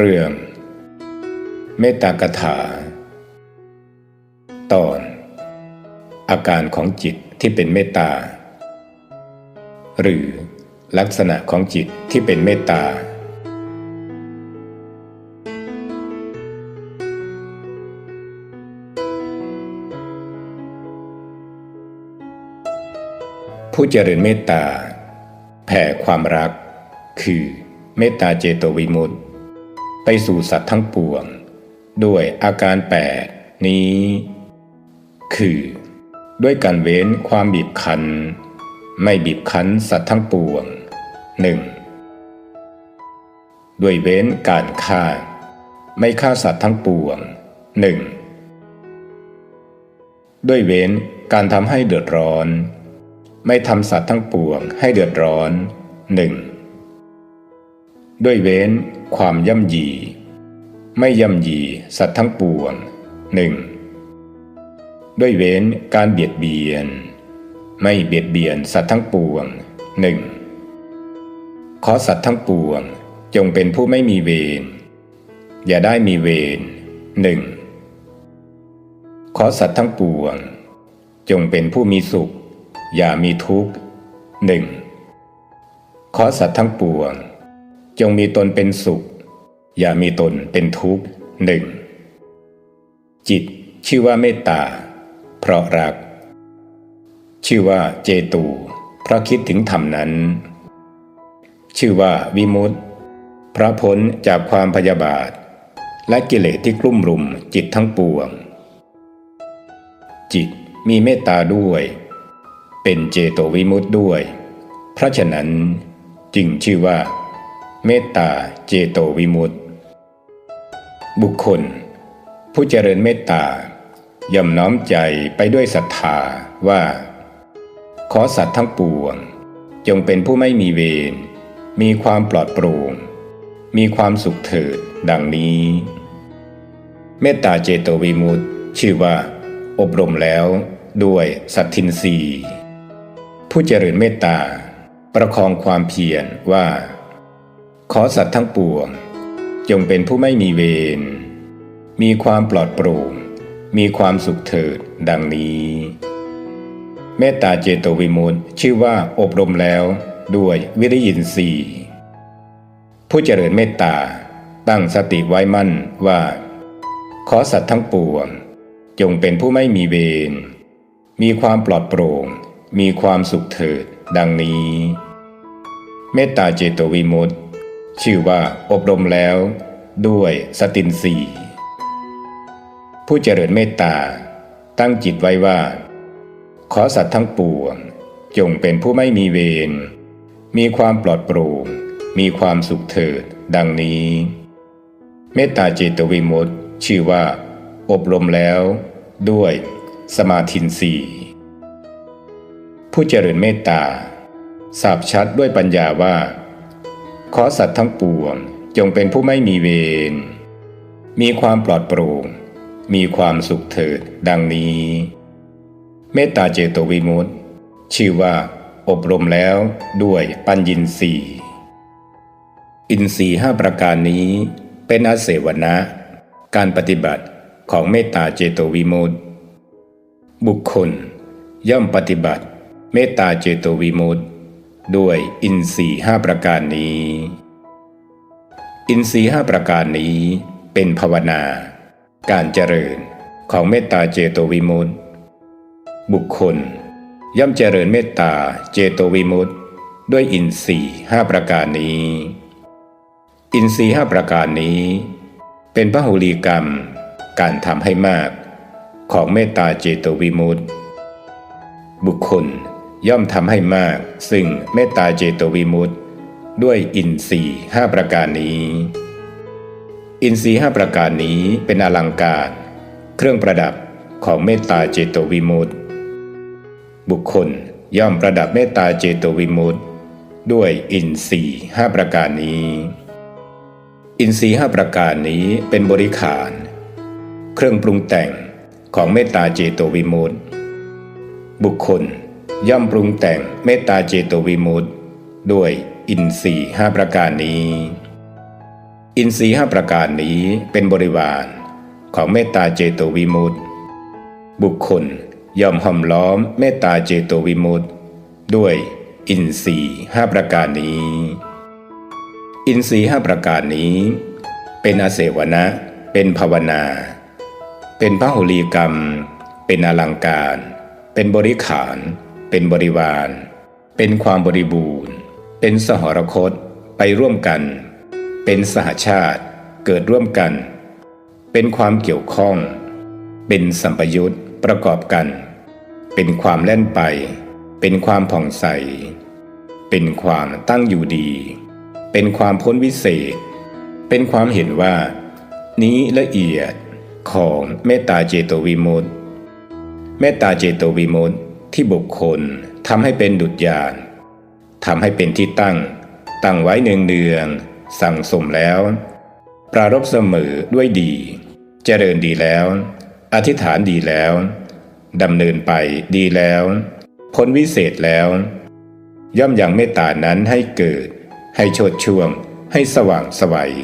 เรื่อง เมตตากถา ตอน อาการของจิตที่เป็นเมตตา หรือลักษณะของจิตที่เป็นเมตตา ผู้เจริญเมตตา แผ่ความรัก คือเมตตาเจโตวิมุตติ ไปสู่สัตว์ทั้งปวง ด้วยอาการแปดนี้ คือ ด้วยการเว้นความบีบคั้น ไม่บีบคั้นสัตว์ทั้งปวงหนึ่งด้วยเว้นการฆ่า ไม่ฆ่าสัตว์ทั้งปวงหนึ่งด้วยเว้นการทำให้เดือดร้อน ไม่ทำสัตว์ทั้งปวงให้เดือดร้อนหนึ่ง ด้วยเว้นความย่ำยี ไม่ย่ำยีสัตว์ทั้งปวงหนึ่งด้วยเว้นการเบียดเบียน ไม่เบียดเบียนสัตว์ทั้งปวงหนึ่งขอสัตว์ทั้งปวงจงเป็นผู้ไม่มีเวรอย่าได้มีเวรหนึ่งขอสัตว์ทั้งปวง จงเป็นผู้มีสุข อย่ามีทุกข์หนึ่งขอสัตว์ทั้งปวง จงมีตนเป็นสุข อย่ามีตนเป็นทุกข์หนึ่งจิตชื่อว่าเมตตา เพราะรัก ชื่อว่าเจตู เพราะคิดถึงธรรมนั้น ชื่อว่าวิมุตติเพราะพ้นจากความพยาบาท และกิเลสที่กลุ่มรุมจิตทั้งปวง จิตมีเมตตาด้วย เป็นเจโตวิมุตติด้วย เพราะฉะนั้นจึงชื่อว่า เมตตาเจโตวิมุตติ บุคคล ผู้เจริญเมตตาย่อมน้อมใจไปด้วยศรัทธาว่า ขอสัตว์ทั้งปวง จงเป็นผู้ไม่มีเวรมีความปลอดโปร่งมีความสุขเถิดดังนี้ เมตตาเจโตวิมุตติ ชื่อว่า อบรมแล้วด้วยสัตทินรีผู้เจริญเมตตา ประคองความเพียรว่า ขอสัตว์ทั้งปวง จงเป็นผู้ไม่มีเวร มีความปลอดโปร่ง มีความสุขเถิดดังนี้ เมตตาเจโตวิมุตชื่อว่าอบรมแล้วด้วยวิริยินทรีย์ผู้เจริญเมตตาตั้งสติไว้มั่นว่า ขอสัตว์ทั้งปวง จงเป็นผู้ไม่มีเวร มีความปลอดโปร่ง มีความสุขเถิดดังนี้ เมตตาเจโตวิมุตติ ชื่อว่าอบรมแล้ว ด้วยสตินสีผู้เจริญเมตตา ตั้งจิตไว้ว่า ขอสัตว์ทั้งปวง จงเป็นผู้ไม่มีเวรมีความปลอดโปร่งมีความสุขเถิด ดังนี้ เมตตาเจตวิมุตติ ชื่อว่า อบรมแล้ว ด้วย สมาธินสีผู้เจริญเมตตาสาบชัดด้วยปัญญาว่า ขอสัตว์ทั้งปวงจงเป็นผู้ไม่มีเวร มีความปลอดโปร่ง มีความสุขเถิดดังนี้ เมตตาเจโตวิมุตติ ชื่อว่าอบรมแล้วด้วยปัญญินสีอินทรีห้าประการนี้เป็นอาเสวนะ การปฏิบัติของเมตตาเจโตวิมุตติ บุคคลย่อมปฏิบัติ เมตตาเจโตวิมุตติ ด้วยอินทรีห้าประการนี้ อินทรีห้าประการนี้เป็นภาวนา การเจริญของเมตตาเจโตวิมุตติ บุคคล ย่อมเจริญเมตตาเจโตวิมุตติ ด้วยอินทรีห้าประการนี้ อินทรีห้าประการนี้ เป็นพหุลีกรรม การทำให้มาก ของเมตตาเจโตวิมุตติ บุคคล ย่อมทำให้มาก ซึ่งเมตตาเจโตวิมุตติด้วยอินทรีห้าประการนี้ อินทรีห้าประการนี้เป็นอลังการ เครื่องประดับของเมตตาเจโตวิมุตติ บุคคลย่อมประดับเมตตาเจโตวิมุตติด้วยอินทรีห้าประการนี้ อินทรีห้าประการนี้เป็นบริขาร เครื่องปรุงแต่งของเมตตาเจโตวิมุตติ บุคคล ย่อมปรุงแต่งเมตตาเจโตวิมุตติด้วยอินทรีห้าประการนี้ อินทรีห้าประการนี้เป็นบริวารของเมตตาเจโตวิมุตติ บุคคลย่อมห้อมล้อมเมตตาเจโตวิมุตติด้วยอินทรีห้าประการนี้ อินทรีห้าประการนี้ เป็นอาเสวนะ เป็นภาวนา เป็นพระหุลีกรรม เป็นอลังการ เป็นบริขาร เป็นบริวาร เป็นความบริบูรณ์ เป็นสหรคต ไปร่วมกัน เป็นสหชาติ เกิดร่วมกัน เป็นความเกี่ยวข้อง เป็นสัมปยุตประกอบกัน เป็นความแล่นไป เป็นความผ่องใส เป็นความตั้งอยู่ดี เป็นความพ้นวิเศษ เป็นความเห็นว่า นี้ละเอียดของเมตตาเจโตวิมุตติเมตตาเจโตวิมุตติ ที่บุคคลทำให้เป็นดุจยานทำให้เป็นที่ตั้ง ตั้งไว้เนืองเนืองสั่งสมแล้ว ปรารบเสมอด้วยดี เจริญดีแล้ว อธิษฐานดีแล้วดำเนินไปดีแล้วพ้นวิเศษแล้ว ย่อมอยังเมตตานั้นให้เกิด ให้โชดช่วง ให้สว่างสวัย